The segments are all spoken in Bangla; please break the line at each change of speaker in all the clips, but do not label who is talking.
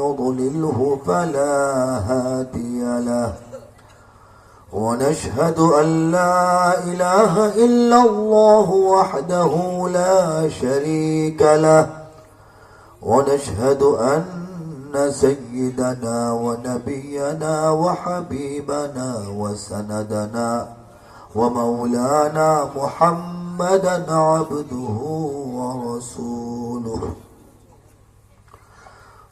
يضلله فلا هادي له. ونشهد أن لا إله إلا الله وحده لا شريك له. ونشهد أن سيدنا ونبينا وحبيبنا وسندنا ومولانا محمدا عبده ورسوله.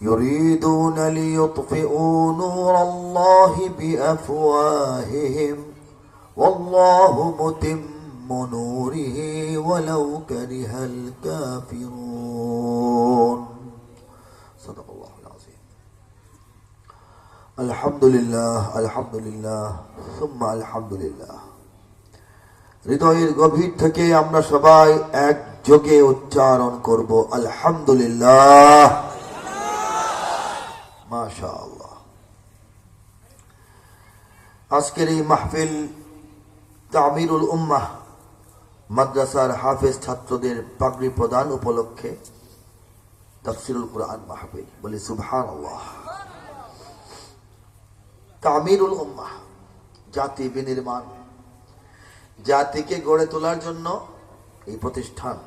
يريدون ليطفئوا نور الله بأفواههم والله متم نوره ولو كره الكافرون صدق الله العظيم الحمد لله الحمد لله ثم الحمد لله হৃদয়ের গভীর থেকে আমরা সবাই একযোগে উচ্চারণ করব আলহামদুলিল্লাহ মাশা আল্লাহ আজকের এই মাহফিল তামিরুল উম্মাহ, মাদ্রাসার হাফেজ ছাত্রদের পাগড়ি প্রদান উপলক্ষে তফসিরুল কোরআন মাহফিল। বলি সুবহান আল্লাহ তামিরুল উম্মাহ, জাতি বিনির্মাণ, জাতিকে গড়ে তোলার জন্য এই প্রতিষ্ঠান।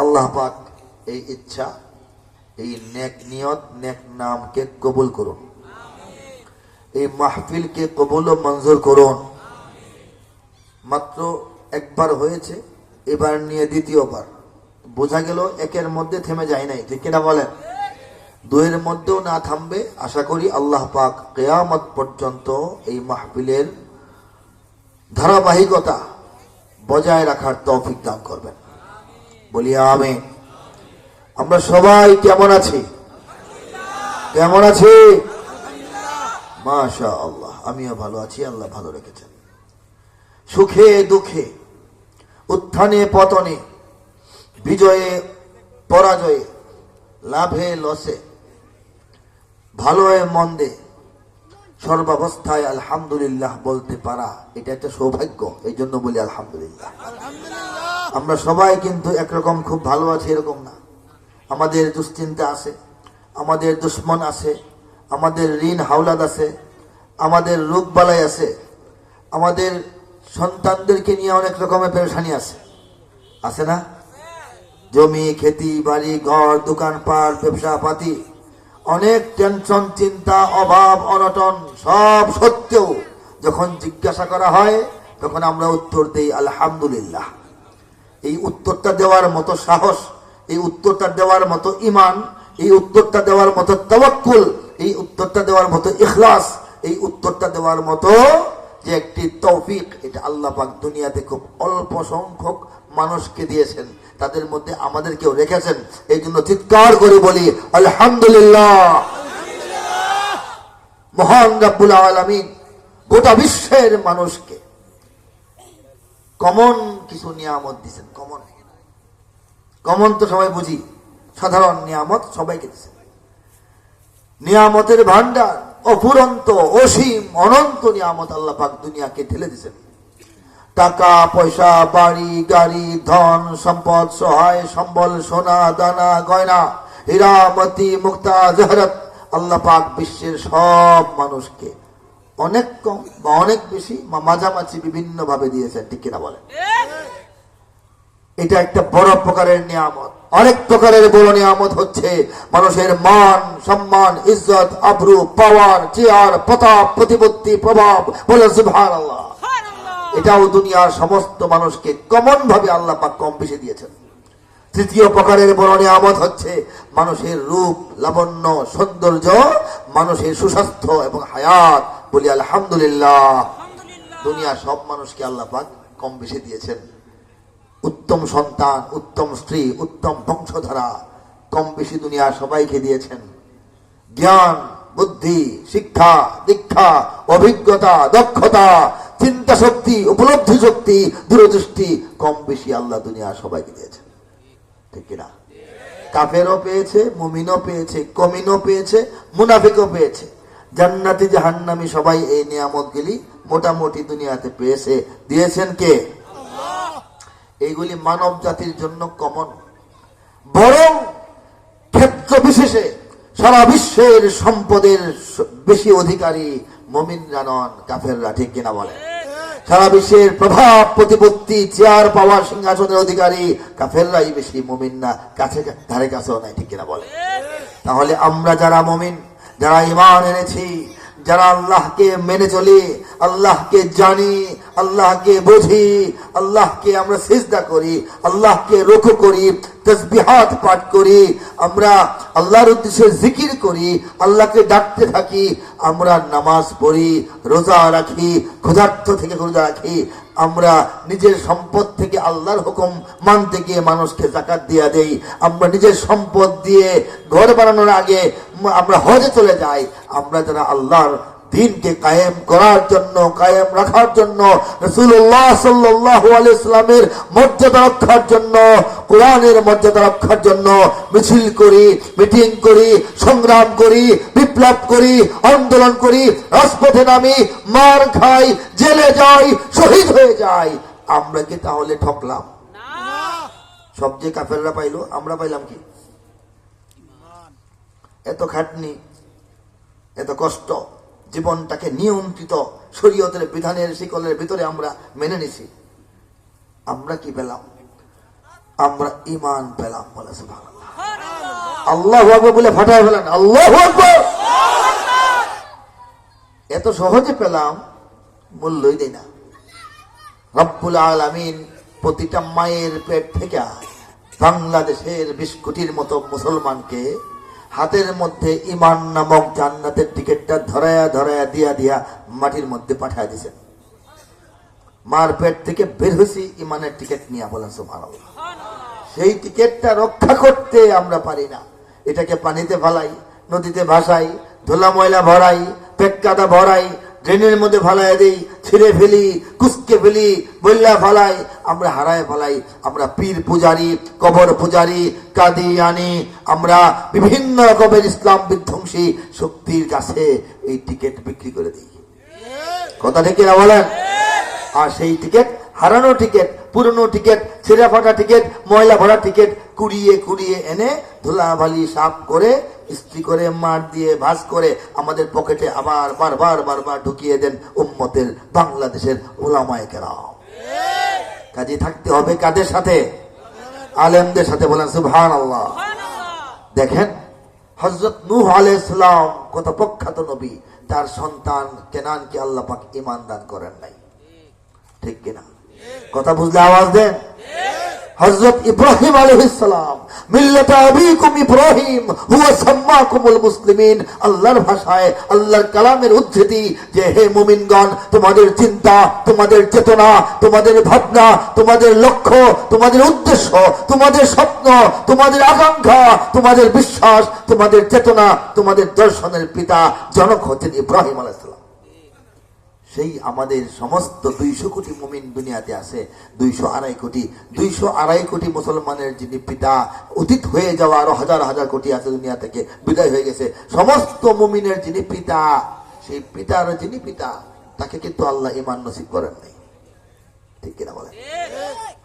আল্লাহ পাক এই ইচ্ছা এই নেক নিয়ত, নেক নামকে কবুল করুন। এই মাহফিলকে কবুল ও মঞ্জুর করুন। মাত্র একবার হয়েছে, এবার নিয়ে দ্বিতীয়বার। বোঝা গেল একের মধ্যে থেমে যায় নাই, ঠিক কিনা বলেন? দুয়ের মধ্যেও না থামবে, আশা করি আল্লাহ পাক কেয়ামত পর্যন্ত এই মাহফিলের ধারাবাহিকতা বজায় রাখার তৌফিক দান করবেন। বলি আমি আমরা সবাই কেমন আছি? কেমন আছি? মাশা আল্লাহ আমিও ভালো আছি আল্লাহ ভালো রেখেছেন। সুখে দুঃখে উত্থানে পতনে বিজয়ে পরাজয়ে লাভে লসে ভালোয় মন্দে সর্বাবস্থায় আলহামদুলিল্লাহ বলতে পারা এটা একটা সৌভাগ্য এই জন্য বলি আলহামদুলিল্লাহ। আমরা সবাই কিন্তু একরকম খুব ভালো আছি এরকম না। আমাদের দুশ্চিন্তা আছে, আমাদের দুশ্মন আছে, আমাদের ঋণ হাওলাদ আছে, আমাদের রোগ বালাই আছে, আমাদের সন্তানদেরকে নিয়ে অনেক রকমের পেরেশানি আছে। আছে না? জমি, খেতি, বাড়ি, ঘর, দোকানপাট ব্যবসা পাতি অনেক টেনশন, চিন্তা, অভাব, অনটন, সব সত্ত্বেও যখন জিজ্ঞাসা করা হয়, তখন আমরা উত্তর দিই, আলহামদুলিল্লাহ। এই উত্তরটা দেওয়ার মতো সাহস এই উত্তরটা দেওয়ার মতো ইমান এই উত্তরটা দেওয়ার মতো তওয়াক্কুল, এই উত্তরটা দেওয়ার মতো ইখলাস, এই উত্তরটা দেওয়ার মতো যে একটি তৌফিক, এটা আল্লাহ পাক দুনিয়াতে খুব অল্প সংখ্যক মানুষকে দিয়েছেন। তাদের মধ্যে আমাদেরকেও রেখেছেন। এই জন্য চিৎকার করে বলি, আলহামদুলিল্লাহ। মহান রাব্বুল আলামিন গোটা বিশ্বের মানুষকে কমন কিছু নিয়ামত দিছেন কমন কমন তো সবাই বুঝি, সাধারণ নিয়ামত সবাইকে দিছেন নিয়ামতের ভান্ডার অফুরন্ত, অসীম, অনন্ত নিয়ামত আল্লাহ পাক দুনিয়াকে ঢেলে দিছেন। টাকা, পয়সা, বাড়ি, গাড়ি, ধন, সম্পদ, সহায়, সম্বল, সোনা, দানা, গয়না হীরামতি মুক্তা, জহরত আল্লাহ পাক বিশ্বের সব মানুষকে অনেক কম বা অনেক বেশি মাঝামাঝি বিভিন্ন ভাবে দিয়েছেন, ঠিক কিনা বলেন? এটা একটা বড় প্রকারের নিয়ামত। অনেক প্রকারের বড় নিয়ামত হচ্ছে মানুষের মান সম্মান ইজ্জত আবরু পাওয়ার চেয়ার প্রতাপ প্রতিপত্তি প্রভাব বলে সুভান আল্লাহ এটাও দুনিয়ার সমস্ত মানুষকে কমন ভাবে আল্লাহ পাক কম বেশি দিয়েছেন। তৃতীয় প্রকারের বড় নিয়ামত হচ্ছে মানুষের রূপ লাবণ্য সৌন্দর্য মানুষের সুস্বাস্থ্য এবং হায়াত। বলি আলহামদুলিল্লাহ। দুনিয়ার সব মানুষকে আল্লাহ পাক কম বেশি দিয়েছেন। উত্তম সন্তান, উত্তম স্ত্রী, উত্তম বংশধারা, কম বেশি দুনিয়া সবাইকে দিয়েছেন। জ্ঞান, বুদ্ধি, শিক্ষা, দীক্ষা, অভিজ্ঞতা, দক্ষতা, চিন্তা শক্তি, উপলব্ধি শক্তি, দূরদৃষ্টি কম বেশি আল্লাহ দুনিয়া সবাইকে দিয়েছেন। ঠিক কিনা? কাফেরও পেয়েছে, মুমিনও পেয়েছে, কমিনও পেয়েছে, মুনাফিকও পেয়েছে। জান্নাতি জাহান্নামি সবাই এই নিয়ামতগুলি মোটামুটি দুনিয়াতে পেয়েছে। দিয়েছেন কে? এইগুলি মানব জাতির জন্য কমন বরং ক্ষেত্র বিশেষে সারা বিশ্বের সম্পদের বেশি অধিকারী মমিনরা নন, কাফেররা, ঠিক কিনা বলে সারা বিশ্বের প্রভাব প্রতিপত্তি, চেয়ার পাওয়ার সিংহাসনের অধিকারী কাফেররাই বেশি মমিন না, কাছে ধারে কাছেও নাই, ঠিক কিনা বলে তাহলে আমরা যারা মমিন, যারা ইমান এনেছি যারা আল্লাহকে মেনে চলি, আল্লাহকে জানি, আল্লাহকে বুঝি, আল্লাহকে আমরা সিজদা করি, আল্লাহকে রুখ করি, তসবিহাত পাঠ করি, আমরা আল্লাহর উদ্দেশ্যে জিকির করি, আল্লাহকে ডাকতে থাকি, আমরা নামাজ পড়ি, রোজা রাখি ক্ষুধার্থ থেকে রোজা রাখি আমরা নিজের সম্পদ থেকে আল্লাহর হুকুম মানতে গিয়ে মানুষকে জাকাত দিয়া দেই। আমরা নিজের সম্পদ দিয়ে ঘর বানানোর আগে আমরা হজে চলে যাই। আমরা যারা আল্লাহর দিনকে কায়েম করার জন্য কায়েম রাখার জন্য রসুল্লাহ সাল্লাহ ইসলামের মর্যাদা রক্ষার জন্য কোরআনের মর্যাদা রক্ষার জন্য মিছিল করি মিটিং করি সংগ্রাম করি বিপ্লব করি আন্দোলন করি রাজপথে নামি মার খাই জেলে যাই শহীদ হয়ে যাই। আমরা কি তাহলে ঠকলাম? সব যে কাফেররা পাইলো আমরা পাইলাম কি? এত খাটনি এত কষ্ট। জীবনটাকে নিয়ন্ত্রিত শরীয়তের বিধানের শিকলের ভিতরে আমরা মেনে নিছি। আমরা কি পেলাম? আমরা ইমান পেলাম বলে আল্লাহ আকবর বলে ফাটায় ফেলেন। আল্লাহ এত সহজে পেলাম, মূল্যই দেয় না। রব্বুল আলামিন প্রতিটা মায়ের পেট থেকে বাংলাদেশের বিশ কোটির মতো মুসলমানকে হাতের মধ্যে ইমান নামক জান্নাতের টিকিটটা ধরায়া ধরায়া দিয়া দিয়া মাটির মধ্যে পাঠায় দিয়েছেন। মার পেট থেকে বের হয়েছি, ইমানের টিকিট নিয়ে বলেন সুমার সেই টিকিটটা রক্ষা করতে আমরা পারি না। এটাকে পানিতে ফালাই, নদীতে ভাসাই, ধুলা ময়লা ভরাই, পেট কাদা ভরাই ড্রেনের মধ্যে ফালাই দিই, ছিঁড়ে ফেলি, কুচকে ফেলি বললা ফালাই, আমরা হারায় ফালাই। আমরা পীর পূজারি, কবর পূজারি, কাদি আনি, আমরা বিভিন্ন রকমের ইসলাম বিধ্বংসী শক্তির কাছে এই টিকিট বিক্রি করে দিই। কথা ঠিক না বলেন? আর সেই টিকিট হারানো টিকিট পুরনো টিকিট ছেঁড়া ফাটা টিকিট ময়লা ভরা টিকিট কুড়িয়ে কুড়িয়ে এনে ধুলাবালি সাফ করে ইস্ত্রি করে মার দিয়ে ভাস করে আমাদের পকেটে আবার বারবার বারবার ঢুকিয়ে দেন উম্মতের বাংলাদেশের ওলামায় কেরাম। কাজে থাকতে হবে কাদের সাথে? আলেমদের সাথে বলেন সুবহান আল্লাহ দেখেন হজরত নূহ আলাইহিসসালাম কত প্রখ্যাত নবী তার সন্তান কেনানকে আল্লাহ পাক ইমান দান করেন নাই। ঠিক কিনা? কথা বুঝলে আওয়াজ দেন হজরত ইব্রাহিম আলাইহিসসালাম মিল্লাতা আবিকুম ইব্রাহিম, হুয়া মুসলিমিন। আল্লাহর ভাষায়, আল্লাহর কালামের উদ্ধৃতি যে, হে মুমিনগণ, তোমাদের চিন্তা, তোমাদের চেতনা, তোমাদের ভাবনা, তোমাদের লক্ষ্য, তোমাদের উদ্দেশ্য, তোমাদের স্বপ্ন, তোমাদের আকাঙ্ক্ষা, তোমাদের বিশ্বাস, তোমাদের চেতনা, তোমাদের দর্শনের পিতা, জনক হচ্ছেন ইব্রাহিম আলাইহিসসালাম সেই আমাদের সমস্ত দুইশো কোটি মুমিন দুনিয়াতে আছে, দুইশো আড়াই কোটি। দুইশো আড়াই কোটি মুসলমানের যিনি পিতা, অতীত হয়ে যাওয়া আরও হাজার হাজার কোটি আছে দুনিয়া থেকে, বিদায় হয়ে গেছে। সমস্ত মুমিনের যিনি পিতা, সেই পিতার যিনি পিতা, তাকে কিন্তু আল্লাহ ইমান নসিব করেন নাই। ঠিক কিনা বলেন?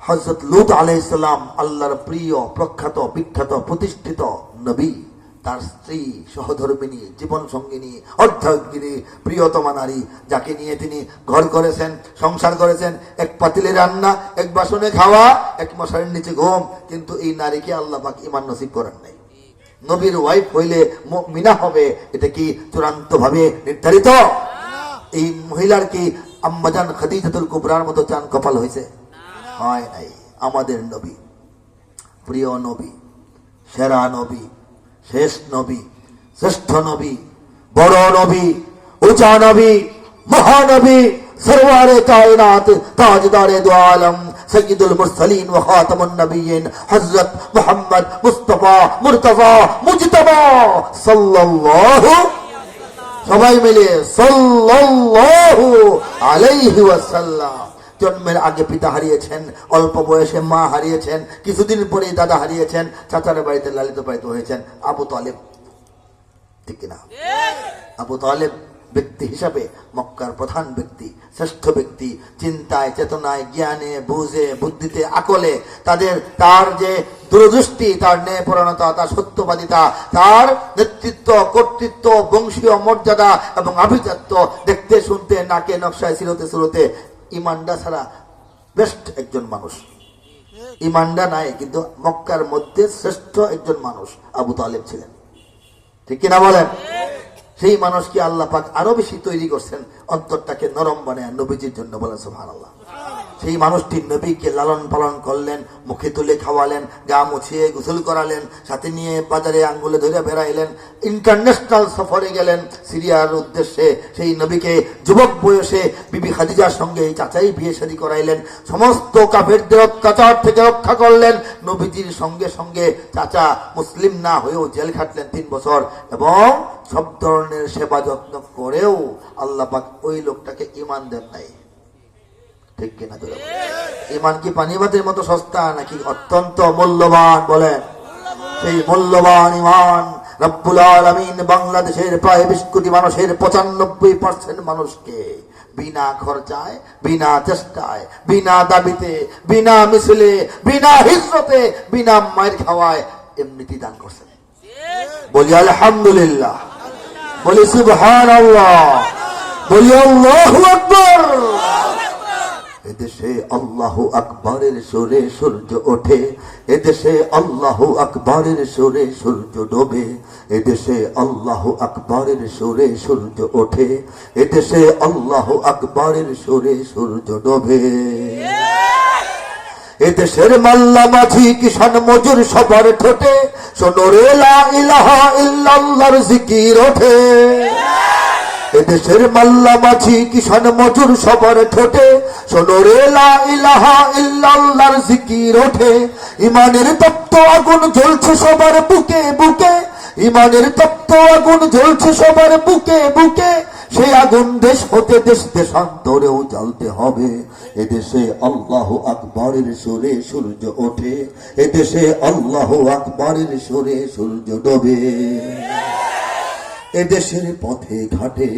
হজরত লুত আলাইসালাম আল্লাহর প্রিয়, প্রখ্যাত, বিখ্যাত, প্রতিষ্ঠিত নবী। তার স্ত্রী সহধর্মিনী, জীবন সঙ্গিনী অর্ধাঙ্গিনী প্রিয়তমা নারী, যাকে নিয়ে তিনি ঘর করেছেন, সংসার করেছেন। এক পাতিলে রান্না, এক বাসনে খাওয়া, এক মশারির নিচে ঘুম। কিন্তু এই নারীকে আল্লাহ পাক ইমান নসিব করেন নাই। নবীর ওয়াইফ হইলে মিনা হবে, এটা কি চূড়ান্ত ভাবে নির্ধারিত? এই মহিলার কি আম্মাজান খাদিজাতুল কুবরার মতো চান কপাল হয়েছে? হয় নাই। আমাদের নবী, প্রিয় নবী, সেরা নবী শেষ নবী, শ্রেষ্ঠ নবী, বড় নবী, উঁচা নবী, মহানবী, সরওয়ারে কায়নাত, তাজদারে দু আলম, সৈয়দুল মুরসালিন ওয়া খাতামুন নবিয়্যিন হযরত মুহাম্মদ মুস্তাফা, মুর্তজা, মুজতবা, সাল্লাল্লাহু, সবাই মিলে সাল্লাল্লাহু আলাইহি ওয়াসাল্লাম। জন্মের আগে পিতা হারিয়েছেন, অল্প বয়সে মা হারিয়েছেন, কিছুদিন পরেই দাদা হারিয়েছেন, চাচার বাড়িতে লালিত পালিত হয়েছেন। আবু তালেব, ঠিক কিনা? আবু তালেব ব্যক্তি হিসাবে মক্কার প্রধান ব্যক্তি, শ্রেষ্ঠ ব্যক্তি। চিন্তায়, চেতনায়, জ্ঞানে, বুঝে, বুদ্ধিতে, আকলে তাদের তার যে দূরদৃষ্টি, তার ন্যায়পরণতা তার সত্যবাদিতা, তার নেতৃত্ব, কর্তৃত্ব, বংশীয় মর্যাদা এবং আভিজাত্য দেখতে, শুনতে, নাকে, নকশায়, সিরতে, সুরতে ইমানডা ছাড়া বেস্ট একজন মানুষ। ইমানডা নাই, কিন্তু মক্কার মধ্যে শ্রেষ্ঠ একজন মানুষ আবু তালেব ছিলেন। ঠিক কিনা বলেন? সেই মানুষকে আল্লাহ পাক আরও বেশি তৈরি করছেন, অন্তরটাকে নরম বানায় নবীজির জন্য বলেন সুহান আল্লাহ সেই মানুষটি নবীকে লালন পালন করলেন, মুখে তুলে খাওয়ালেন, গা মুছিয়ে গোসল করালেন, সাথে নিয়ে বাজারে আঙ্গুলে ধরে বেড়াইলেন ইন্টারন্যাশনাল সফরে গেলেন। সিরিয়ার উদ্দেশ্যে সেই নবীকে যুবক বয়সে বিবি খাদিজার সঙ্গে চাচাই বিয়ে শাদী করাইলেন। সমস্ত কাফেরদের অত্যাচার থেকে রক্ষা করলেন। নবীজির সঙ্গে সঙ্গে চাচা মুসলিম না হয়েও জেল খাটলেন তিন বছর এবং সব ধরনের সেবা যত্ন করেও আল্লাপাক ওই লোকটাকে ইমান দেন নাই। ঠিক কিনা ধরে ইমান কি পানিবাতের মতো সস্তা নাকি অত্যন্ত মূল্যবান বলেন? সেই মূল্যবান ইমান রব্বুল আলমিন বাংলাদেশের প্রায় বিশ কোটি মানুষের পঁচানব্বই পার্সেন্ট মানুষকে বিনা খরচায়, বিনা চেষ্টায়, বিনা দাবিতে, বিনা মিছিলে, বিনা হিজরতে, বিনা মায়ের খাওয়ায় এমনিতেই দান করছেন বলি আলহামদুলিল্লাহ। বলি সুবহান বলি আল্লাহু আকবার। এদেশে আল্লাহ আকবরের সুরে সূর্য ওঠে, এদেশে আল্লাহ আকবরের সুরে সূর্য ডোবে, এদেশে আল্লাহ আকবরের সুরে সূর্য ওঠে, এদেশে আল্লাহ আকবরের সুরে সূর্য ডোবে। এদেশের মাল্লা মাঝি কিষান মজুর সবার ঠোঁটে সোনরে লা ইলাহা ইল্লাল্লাহর জিকির ওঠে। এদেশের মাল্লা মাঝি কিষান মজুর সবার ঠোঁটে লা ইলাহা ইল্লাল্লাহর জিকির ওঠে। ইমানের তপ্ত আগুন জ্বলছে সবার বুকে বুকে, ইমানের তপ্ত আগুন জ্বলছে সবার বুকে বুকে। সেই আগুন দেশ হতে দেশ দেশান্তরেও জ্বলতে হবে। এদেশে আল্লাহ আকবরের সুরে সূর্য ওঠে। এদেশে আল্লাহ আকবরের সুরে সূর্য ডোবে। এদেশের পথে ঘাটে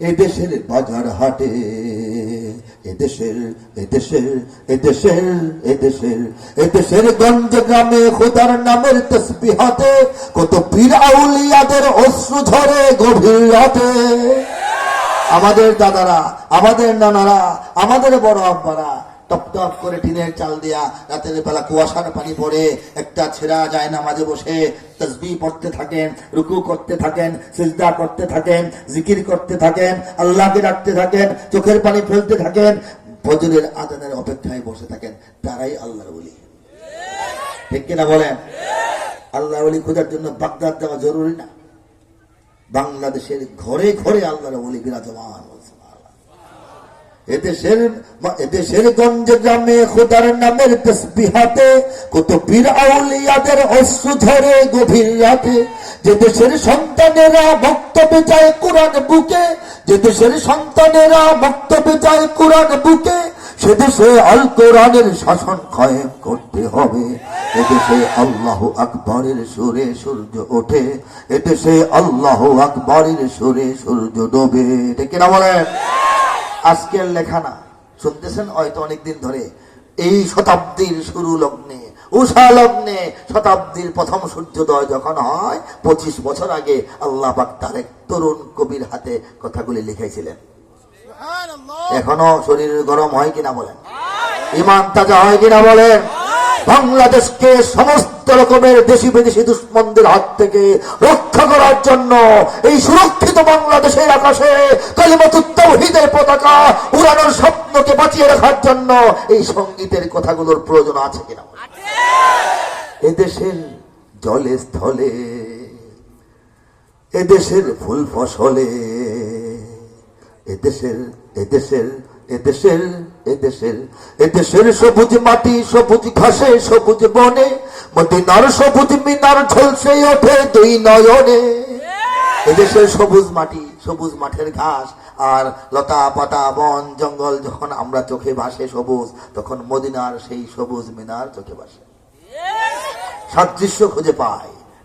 এদেশের বাজার হাটে এদেশের এদেশের এদেশের এদেশের এদেশের গঞ্জ গ্রামে খোদার নামের তসবিহাতে কত পীর আউলিয়াদের অশ্রু ঝরে গভীর রাতে। আমাদের দাদারা, আমাদের নানারা, আমাদের বড় আব্বারা টপ টপ করে টিনের চাল দিয়া রাতের বেলা কুয়াশার পানি পড়ে, একটা ছেঁড়া যায় না মাঝে বসে তসবি পড়তে থাকেন, রুকু করতে থাকেন, সিজদা করতে থাকেন, জিকির করতে থাকেন, আল্লাহকে ডাকতে থাকেন, চোখের পানি ফেলতে থাকেন, ফজরের আদানের অপেক্ষায় বসে থাকেন, তারাই আল্লাহর বলি ঠিক কিনা বলেন? আল্লাহ বলি খোঁজার জন্য বাগদাদ দেওয়া জরুরি না। বাংলাদেশের ঘরে ঘরে আল্লাহর বলি বিরাজমান। এদেশের এদেশের গঞ্জ গ্রামে খোদার নামের কত পীর আউলিয়াদের অশ্রু ধরে গভীর রাতে। যে দেশের সন্তানেরা কোরআন বুকে, যে দেশের সন্তানেরা কোরআন বুকে, সে দেশে আল কোরআনের শাসন কায়েম করতে হবে। এদেশে আল্লাহ আকবরের সুরে সূর্য ওঠে এদেশে আল্লাহ আকবরের সুরে সূর্য ডোবে। এটা কিনা বলেন? আজকের লেখা না। শুনতেছেন? হয়তো অনেকদিন ধরে। এই শতাব্দীর শুরু লগ্নে উষা লগ্নে শতাব্দীর প্রথম সূর্যোদয় যখন হয় পঁচিশ বছর আগে আল্লাহ পাক তার এক তরুণ কবির হাতে কথাগুলি লিখেছিলেন। এখনও শরীর গরম হয় কিনা বলেন? ইমান তাজা হয় কিনা বলেন? বাংলাদেশকে সমস্ত রকমের দেশি বিদেশি দুশ্মনদের হাত থেকে রক্ষা করার জন্য এই সুরক্ষিত বাংলাদেশের আকাশে কালিমাতুত্তাহিদের পতাকা উড়ানোর স্বপ্নকে বাঁচিয়ে রাখার জন্য এই সঙ্গীতের কথাগুলোর প্রয়োজন আছে কিনা? এদেশের জলে স্থলে এদেশের ফুল ফসলে এদেশের এদেশের এদেশের এদেশের এদেশের সবুজ মাটি, সবুজ ঘাসে, সবুজ বনে, মদিনার সবুজ মিনার ঝলসে ওঠে দুই নয়নে। এদেশের সবুজ মাটি, সবুজ মাঠের ঘাস, আর লতা পাতা বন জঙ্গল যখন আমরা চোখে ভাসে সবুজ, তখন মদিনার সেই সবুজ মিনার চোখে ভাসে। সাদৃশ্য খুঁজে পায়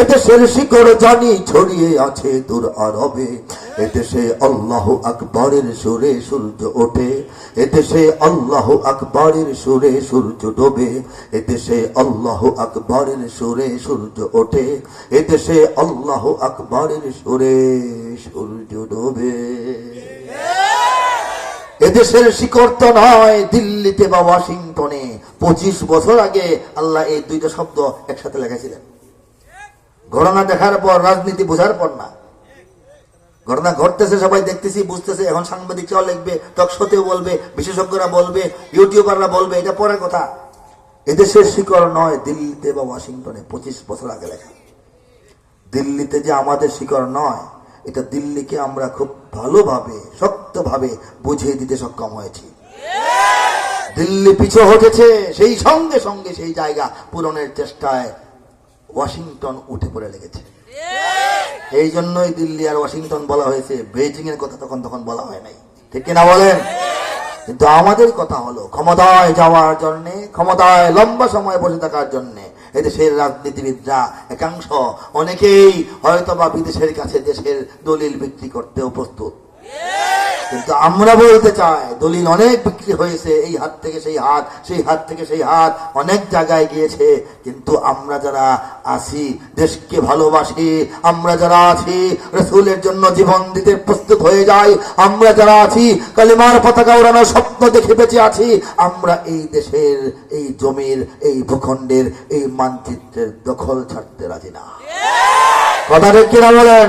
এদেশের শিকড় জানি ছড়িয়ে আছে দূর আরবে। এদেশে আল্লাহ আকবরের সুরে সূর্য ওঠে। এদেশে আল্লাহ আকবরের সুরে সূর্য ডোবে। এদেশে আল্লাহ আকবরের সুরে সূর্য ওঠে। এদেশে আল্লাহ আকবরের সুরে সূর্য ডোবে। এদেশের শিকড় তো নয় দিল্লিতে বা ওয়াশিংটনে। পঁচিশ বছর আগে আল্লাহ এই দুইটা শব্দ একসাথে লেখেছিলেন ঘটনা দেখার পর, রাজনীতি বোঝার পর না। ঘটনা ঘটতেছে, সবাই দেখতেছি, বুঝতেছে, এখন সাংবাদিক সাংবাদিকরাও লিখবে টকশোতেও বলবে, বিশেষজ্ঞরা বলবে, ইউটিউবাররা বলবে, এটা পরের কথা। এদেশের শিকড় নয় দিল্লিতে বা ওয়াশিংটনে, পঁচিশ বছর আগে লেখা। দিল্লিতে যে আমাদের শিকড় নয়, এটা দিল্লিকে আমরা খুব ভালোভাবে, শক্তভাবে বুঝিয়ে দিতে সক্ষম হয়েছি। দিল্লি পিছু হটেছে, সেই সঙ্গে সঙ্গে সেই জায়গা পূরণের চেষ্টায় ওয়াশিংটন উঠে পড়ে লেগেছে। এই জন্যই দিল্লি আর ওয়াশিংটন বলা হয়েছে বেজিং এর কথা তখন তখন বলা হয় নাই। ঠিক কিনা বলেন? কিন্তু আমাদের কথা হলো, ক্ষমতায় যাওয়ার জন্য, ক্ষমতায় লম্বা সময় বসে থাকার জন্য এদেশের রাজনীতিবিদরা একাংশ অনেকেই হয়তো বা বিদেশের কাছে দেশের দলিল বিক্রি করতেও প্রস্তুত। কিন্তু আমরা বলতে চাই দলিল অনেক বিক্রি হয়েছে এই হাত থেকে সেই হাত সেই হাত থেকে সেই হাত অনেক জায়গায় গিয়েছে কিন্তু আমরা যারা আছি দেশকে ভালোবাসি আমরা যারা আছি রসুলের জন্য জীবন দিতে প্রস্তুত হয়ে যাই আমরা যারা আছি কালিমার পতাকা উড়ানোর স্বপ্ন দেখে বেঁচে আছি আমরা এই দেশের এই জমির এই ভূখণ্ডের এই মানচিত্রের দখল ছাড়তে রাজি না। কথা ঠিক কিনা বলেন?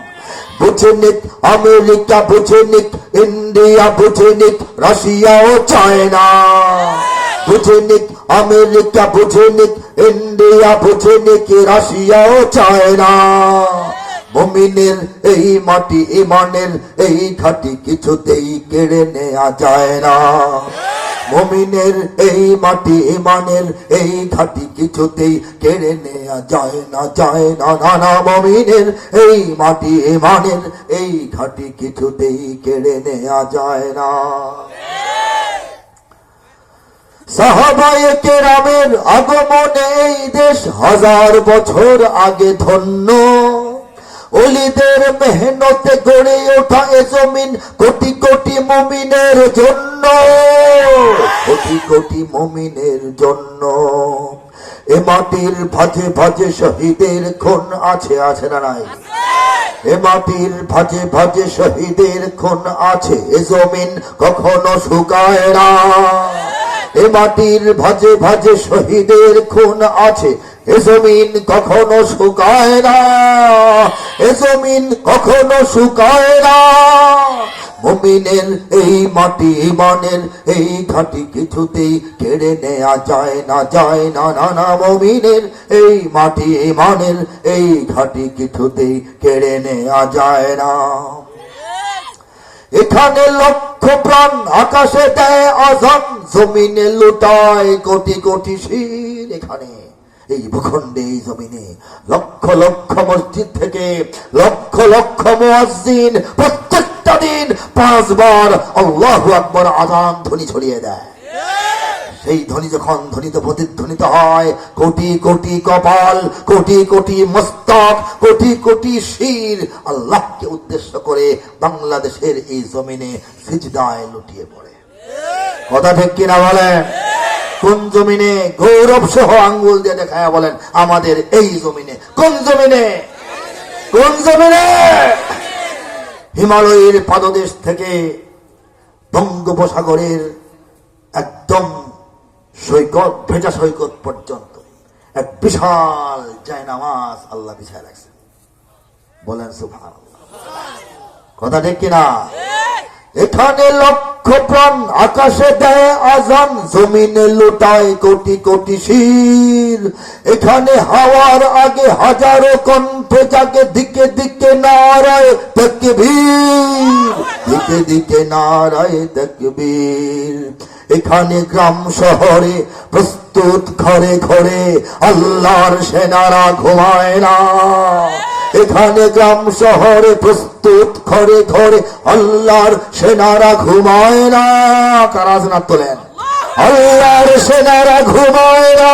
বুঝে নিক আমেরিকা বুঝে নিক ইন্ডিয়া বুঝে নিক রাশিয়া ও চায়না। বুঝে নিক আমেরিকা বুঝে নিক ইন্ডিয়া বুঝে নিক রাশিয়া ও চায়না। মমিনের এই মাটি, ইমানের এই ঘাটি কিছুতেই কেড়ে নেওয়া যায় না। মমিনের এই মাটি, ইমানের এই ঘাটি কিছুতেই কেড়ে নেওয়া যায় না যায় না না না। মমিনের এই মাটি, ইমানের এই ঘাটি কিছুতেই কেড়ে নেওয়া যায় না। সাহাবায়ে আগমনে এই দেশ হাজার বছর আগে ধন্য। অলিদের মেহনতে গড়ে ওঠা এ জমিন কোটি কোটি মুমিনের জন্য। কোটি কোটি মুমিনের জন্য। এ মাটির ভাজে ভাজে শহীদের খুন আছে আছে না নাই? এ মাটির ভাজে ভাজে শহীদের খুন আছে, এ জমিন কখনো শুকায় না। এ মাটির ভাজে ভাজে শহীদের খুন আছে এ জমিন কখনো শুকায় না, এ জমিন কখনো শুকায় না। মুমিনের এই মাটি ইমানের এই ঘাটি কিছুতেই কেড়ে নেওয়া যায় না যায় না না না। মুমিনের এই মাটি ইমানের এই ঘাটি কিছুতেই কেড়ে নেওয়া যায় না। এখানে লক্ষ প্রাণ আকাশে দেয় আজান, জমিনে লুটায় কোটি কোটি শির এখানে। এই ভূখণ্ডে, এই জমিনে লক্ষ লক্ষ মসজিদ থেকে লক্ষ লক্ষ মুয়াজ্জিন প্রত্যেকটা দিন পাঁচবার আল্লাহু আকবার আজান ধ্বনি ছড়িয়ে দেয়। সেই ধ্বনি যখন ধ্বনিত প্রতিধ্বনিত হয়, কোটি কোটি কপাল, কোটি কোটি মস্তক, কোটি কোটি শির আল্লাহকে উদ্দেশ্য করে বাংলাদেশের এই জমিনে সিজদায় লুটিয়ে পড়ে। কথা ঠিক কিনা বলেন? কোন জমিনে গৌরব সহ আঙ্গুল দিয়ে দেখায় বলেন, আমাদের এই জমিনে? কোন জমিনে? কোন জমিনে? হিমালয়ের পাদদেশ থেকে বঙ্গোপসাগরের একদম সৈকত, ভেজা সৈকত পর্যন্ত। এক বিশাল জায়নামাজ আল্লাহ বিছায় রাখছেন। বলেন সুভান কথা ঠিক কিনা? এখানে লক্ষ প্রাণ আকাশে দেয় আজান, জমিনে লুটায় কোটি কোটি শির। এখানে হাওয়ার আগে হাজারো কণ্ঠ যাকে দিকে দিকে নারায় তকবীর। দিকে দিকে নারায় তকবীর। এখানে গ্রাম শহরে প্রস্তুত ঘরে ঘরে আল্লাহর সেনারা ঘুমায় না। এখানে গ্রাম শহরে প্রস্তুত ঘরে ঘরে আল্লাহর সেনারা ঘুমায় না। কারাজনা তোলেন? আল্লাহর সেনারা ঘুমায় না।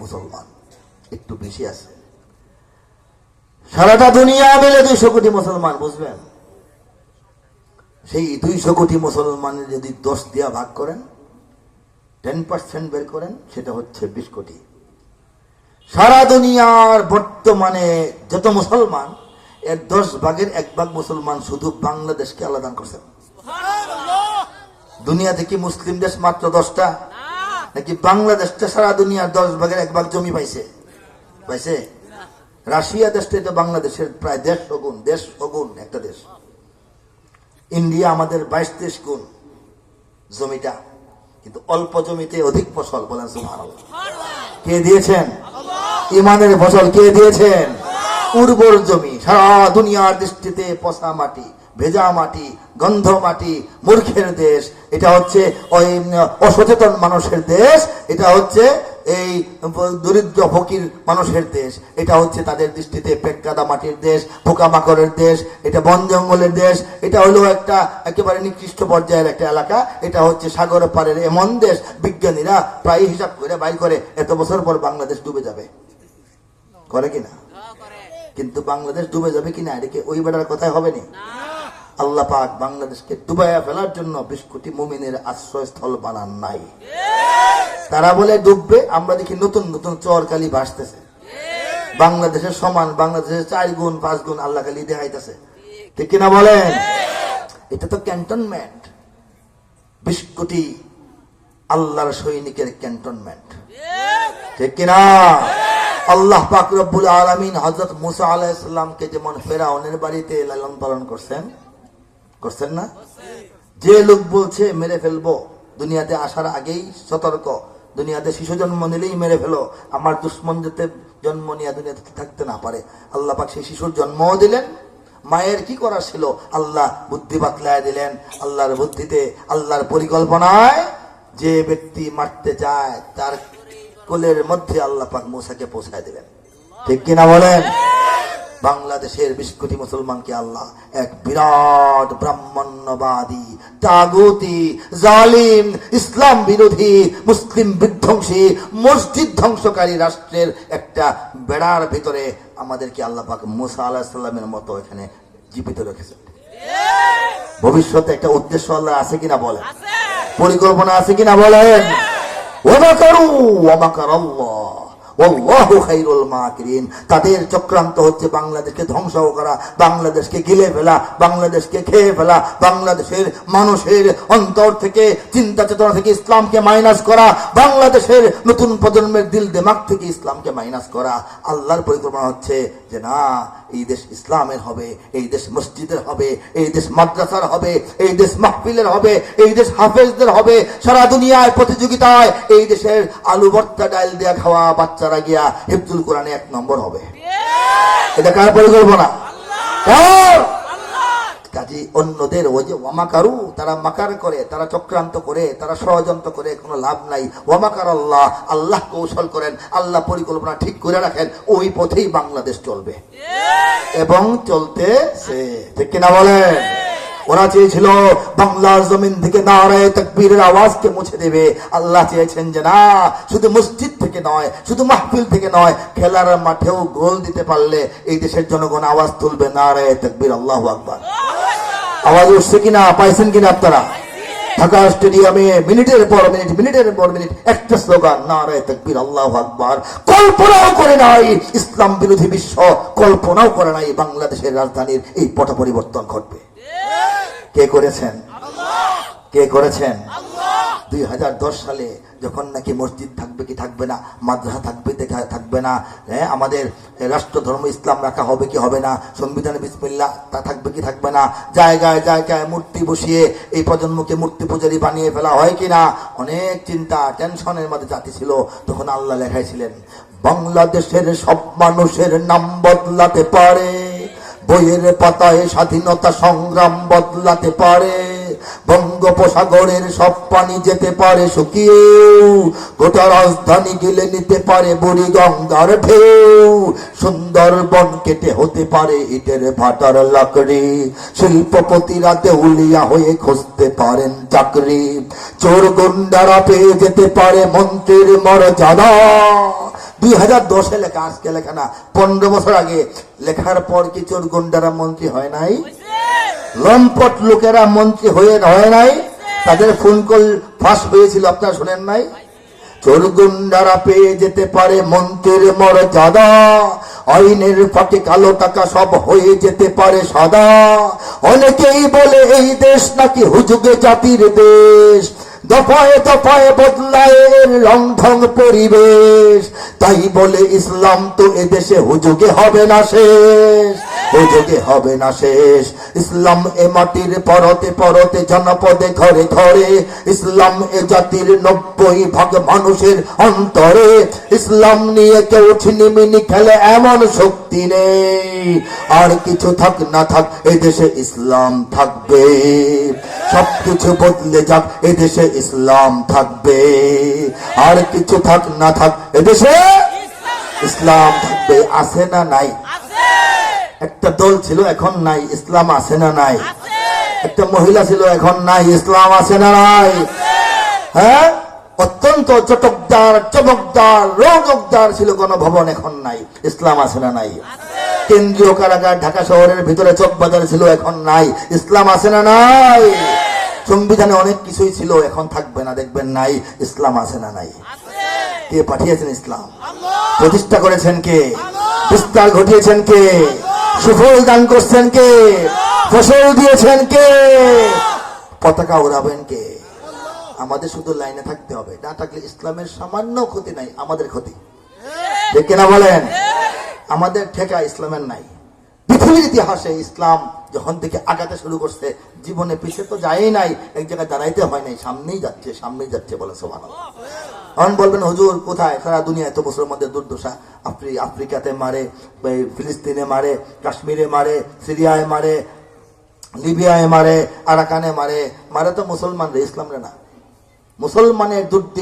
মুসলমান। একটু বেশি আছে। সারাটা দুনিয়া মিলে দুইশো কোটি মুসলমান বুঝবেন? সেই দুইশো কোটি মুসলমানের যদি দশ দিয়া ভাগ করেন টেন পার্সেন্ট বের করেন সেটা হচ্ছে বিশ কোটি। সারা দুনিয়ার বর্তমানে যত মুসলমান এর দশ ভাগের এক ভাগ মুসলমান শুধু বাংলাদেশকে আলাদা করছেন দুনিয়াতে কি মুসলিম দেশ মাত্র দশটা? নাকি বাংলাদেশটা সারা দুনিয়ার দশ ভাগের এক ভাগ জমি পাইছে? পাইছে? রাশিয়া দেশটা এটা বাংলাদেশের প্রায় দেড়শো গুণ দেড়শো গুণ একটা দেশ। ইন্ডিয়া আমাদের বাইশ তেইশ গুণ জমিটা। কিন্তু অল্প জমিতে অধিক ফসল বলেন কে দিয়েছেন? ইমানের ফসল কে দিয়েছেন? উর্বর জমি, সারা দুনিয়ার দৃষ্টিতে পচা মাটি। ভেজা মাটি গন্ধ মাটি মূর্খের দেশ এটা হচ্ছে ওই অসচেতন মানুষের দেশ এটা হচ্ছে এই দরিদ্র ফকির মানুষের দেশ এটা হচ্ছে তাদের দৃষ্টিতে পেটকাদা মাটির দেশ পোকামাকড়ের দেশ এটা বন জঙ্গলের দেশ এটা হলো একটা একেবারে নিকৃষ্ট পর্যায়ের একটা এলাকা এটা হচ্ছে সাগর পাড়ের এমন দেশ বিজ্ঞানীরা প্রায় হিসাব করে বাইর করে এত বছর পর বাংলাদেশ ডুবে যাবে। করে কিনা কিন্তু বাংলাদেশ ডুবে যাবে কিনা এটাকে ওই বেড়ার কথাই হবে না। আল্লাহ পাক বাংলাদেশকে ডুবাইয়া ফেলার জন্য বিশ কোটি মুমিনের আশ্রয়স্থল বানান নাই। তারা বলে ডুববে, আমরা দেখি নতুন নতুন চর কালি ভাসতেছে। বাংলাদেশের সমান, বাংলাদেশের চার গুণ, পাঁচ গুণ আল্লাহ কালি দেখাইতেছে। ঠিক কিনা বলেন? এটা তো ক্যান্টনমেন্ট। বিশ কোটি আল্লাহর সৈনিকের ক্যান্টনমেন্ট। ঠিক কিনা? আল্লাহ পাক রব্বুল আলামিন হযরত মুসা আলাইহিস সালামকে যেমন ফেরাউনের বাড়িতে লালন পালন করছেন করছেন না? যে লোক বলছে, মেরে ফেলব, দুনিয়াতে আসার আগেই সতর্ক। দুনিয়াতে শিশু জন্ম নিলেই মেরে ফেলো। আমার দুশ্মন যাতে জন্ম নিয়ে দুনিয়াতে থাকতে না পারে। আল্লাহ পাক সেই শিশুর জন্মও দিলেন, মায়ের কি করার ছিল? আল্লাহ বুদ্ধি বাতলায় দিলেন। আল্লাহর বুদ্ধিতে, আল্লাহর পরিকল্পনায় যে ব্যক্তি মারতে চায়, তার কোলের মধ্যে আল্লাহ পাক মুসাকে পৌঁছায় দিলেন। ঠিক কিনা বলেন? বাংলাদেশের বিশ কোটি মুসলমানকে আল্লাহ এক বিরাট ব্রাহ্মণ্যবাদী তাগুতি জালিম ইসলাম বিরোধী মুসলিম বিধ্বংসী মসজিদ ধ্বংসকারী রাষ্ট্রের একটা বেড়ার ভিতরে আমাদেরকে আল্লাহ পাক মুসা আলাহ সাল্লামের মতো এখানে জীবিত রেখেছেন। ভবিষ্যতে একটা উদ্দেশ্য আল্লাহ আছে কিনা বলেন? পরিকল্পনা আছে কিনা বলেন? ওয়ামাকারু ওয়ামাকার আল্লাহ তাদের চক্রান্ত হচ্ছে বাংলাদেশকে ধ্বংস করা, বাংলাদেশকে গিলে ফেলা, বাংলাদেশকে খেয়ে ফেলা, বাংলাদেশের মানুষের অন্তর থেকে, চিন্তা চেতনা থেকে ইসলামকে মাইনাস করা, বাংলাদেশের নতুন প্রজন্মের দিল দেমাগ থেকে ইসলামকে মাইনাস করা। আল্লাহর পরিকল্পনা হচ্ছে যে না এই দেশ ইসলামের হবে, এই দেশ মসজিদের হবে, এই দেশ মাদ্রাসার হবে, এই দেশ মাহফিলের হবে, এই দেশ হাফেজদের হবে। সারা দুনিয়ায় প্রতিযোগিতায় এই দেশের আলু ভর্তা ডাইল দেয়া খাওয়া বাচ্চারা গিয়া হিফজুল কোরআনে এক নম্বর হবে। এটা কার পরিকল্পনা? কার? কাজে অন্যদের ওই যে ওয়ামাকারু, তারা মাকার করে, তারা চক্রান্ত করে, তারা ষড়যন্ত্র করে, কোনো লাভ নাই। ওয়ামাকার আল্লাহ আল্লাহ কৌশল করেন, আল্লাহ পরিকল্পনা ঠিক করে রাখেন, ওই পথেই বাংলাদেশ চলবে। এবং চলতে সে, ঠিক কিনা বলেন? ওরা চেয়েছিল বাংলার জমিন থেকে নারায় তকবীরের আওয়াজকে মুছে দেবে। আল্লাহ চেয়েছেন যে না, শুধু মসজিদ থেকে নয়, শুধু মাহফিল থেকে নয়, খেলার মাঠেও গোল দিতে পারলে এই দেশের জনগণ আওয়াজ তুলবে নারায় তকবীর, আল্লাহ আকবার। আওয়াজ উঠছে কিনা, পাইছেন কিনা আপনারা? ঢাকা স্টেডিয়ামে মিনিটের পর মিনিট, মিনিটের পর মিনিট, একটা স্লোগান, নারায় তকবির, আল্লাহ আকবার। কল্পনাও করে নাই, ইসলাম বিরোধী বিশ্ব, কল্পনাও করে নাই বাংলাদেশের রাজধানীর এই পট পরিবর্তন ঘটবে। কে করেছেন? কে করেছেন? দুই হাজার দশ সালে যখন নাকি মসজিদ থাকবে কি থাকবে না, মাদ্রাসা থাকবে থাকবে না হ্যাঁ আমাদের রাষ্ট্র, ধর্ম, ইসলাম রাখা হবে কি হবে না, সংবিধানে বিসমিল্লা তা থাকবে কি থাকবে না, জায়গায় জায়গায় মূর্তি বসিয়ে এই প্রজন্মকে মূর্তি পূজারি বানিয়ে ফেলা হয় কি না, অনেক চিন্তা, টেনশনের মধ্যে জাতি ছিল, তখন আল্লাহ লেখাইছিলেন, বাংলাদেশের সব মানুষের নাম বদলাতে পারে, বইয়ের পাতায় স্বাধীনতা সংগ্রাম বদলাতে পারে। বঙ্গোপসাগরের সব পানি যেতে পারে শুকিয়েও, গোটা রাজধানী গেলে নিতে পারে বুড়ি গঙ্গার ঢেউ। সুন্দরবন কেটে হতে পারে ইটের ভাটার লাকড়ি। শিল্পপতিরা দেউলিয়া হয়ে খুঁজতে পারেন চাকরি। চোর গুন্ডারা পেয়ে যেতে পারে মন্ত্রীর মর্যাদা। দুই হাজার দশে লেখা, আজকে লেখা না, পনেরো বছর আগে লেখার পর কি চোর গুন্ডারা মন্ত্রী হয় নাই? লম্পট লোকেরা মন্ত্রী হয়ে হয় নাই, তাদের ফোন কল ফাঁস হয়েছিল, আপনারা শোনেন নাই? চোরগুন্ডারা পেয়ে যেতে পারে মন্ত্রীর মর্যাদা, আইনের ফাঁকে কালো টাকা সব হয়ে যেতে পারে সাদা। অনেকেই বলে এই দেশ নাকি হুজুগে জাতির দেশ দফায় দফায় বদলায় ঢং পরিবেশ। তাই বলে ইসলাম তো এদেশে হুজুগে হবে না শেষ, হুজুগে হবে না শেষ। ইসলাম এ মাটির পরতে পরতে জনপদে ঘরে ঘরে, ইসলাম এ জাতির নব্বই ভাগ মানুষের অন্তরে। ইসলাম নিয়ে কেউ ছিনিমিনি খেলে এমন শক্তি নেই। আর কিছু থাক না থাক, এদেশে ইসলাম থাকবে। সবকিছু বদলে যাক, এদেশে ইসলাম থাকবে। আর কিছু থাক, না থাক, এদেশে ইসলাম থাকবে। আছে না নাই? একটা দল ছিল, এখন নাই। ইসলাম আছে না নাই? একটা মহিলা ছিল, এখন নাই। ইসলাম আছে না নাই? হ্যাঁ? অত্যন্ত চটকদার, চমকদার রৌনকদার ছিল গণভবন এখন নাই। ইসলাম আছে না নাই? কেন্দ্রীয় কারাগার ঢাকা শহরের ভিতরে চক বাজার ছিল, এখন নাই। ইসলাম আছে না নাই? সংবিধানে অনেক কিছুই ছিল, এখন থাকবে না, দেখবেন নাই, ইসলাম আছে না নাই। কে পাঠিয়েছেন ইসলাম? প্রতিষ্ঠা করেছেন কে? বিস্তার ঘটিয়েছেন কে? সুফল দান করছেন কে? ফসল দিয়েছেন কে? পতাকা উড়াবেন কে? আমাদের শুধু লাইনে থাকতে হবে, না থাকলে ইসলামের সামান্য ক্ষতি নাই, আমাদের ক্ষতি। ঠিক কিনা বলেন? আমাদের ঠেকা ইসলামের নাই। পৃথিবীর ইতিহাসে ইসলাম যখন থেকে আগাতে শুরু করছে, জীবনে পিছিয়ে তো যায় নাই, এক জায়গায় দাঁড়াইতে হয় নাই, সামনেই যাচ্ছে সামনেই যাচ্ছে বলে সোমান এখন বলবেন, হুজুর, কোথায়? সারা দুনিয়া এত মধ্যে দুর্দশা। আফ্রি, আফ্রিকাতে মারে ফিলিস্তিনে মারে, কাশ্মীরে মারে, সিরিয়ায় মারে, লিবিয়ায় মারে, আরাকানে মারে। মারে তো মুসলমান রে ইসলাম রে না। মুসলমানের দুর্দি